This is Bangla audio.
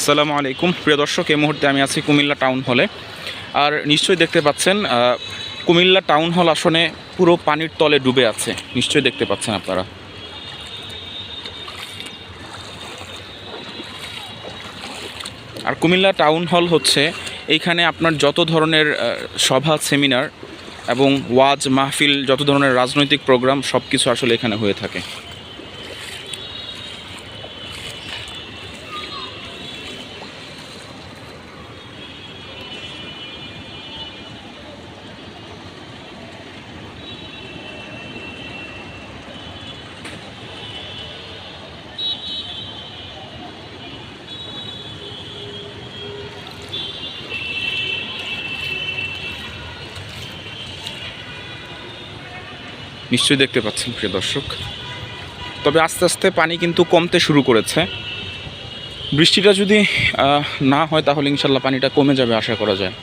আসসালামু আলাইকুম। প্রিয় দর্শক, এই মুহূর্তে আমি আছি কুমিল্লা টাউন হলে। আর নিশ্চয়ই দেখতে পাচ্ছেন কুমিল্লা টাউন হল আসনে পুরো পানির তলে ডুবে আছে। নিশ্চয়ই দেখতে পাচ্ছেন আপনারা। আর কুমিল্লা টাউন হল হচ্ছে এইখানে আপনার যত ধরনের সভা, সেমিনার এবং ওয়াজ, মাহফিল, যত ধরনের রাজনৈতিক প্রোগ্রাম সব কিছু আসলে এখানে হয়ে থাকে। নিশ্চয়ই দেখতে পাচ্ছেন, প্রিয় দর্শক। তবে আস্তে আস্তে পানি কিন্তু কমতে শুরু করেছে। বৃষ্টিটা যদি না হয় তাহলে ইনশাল্লাহ পানিটা কমে যাবে, আশা করা যায়।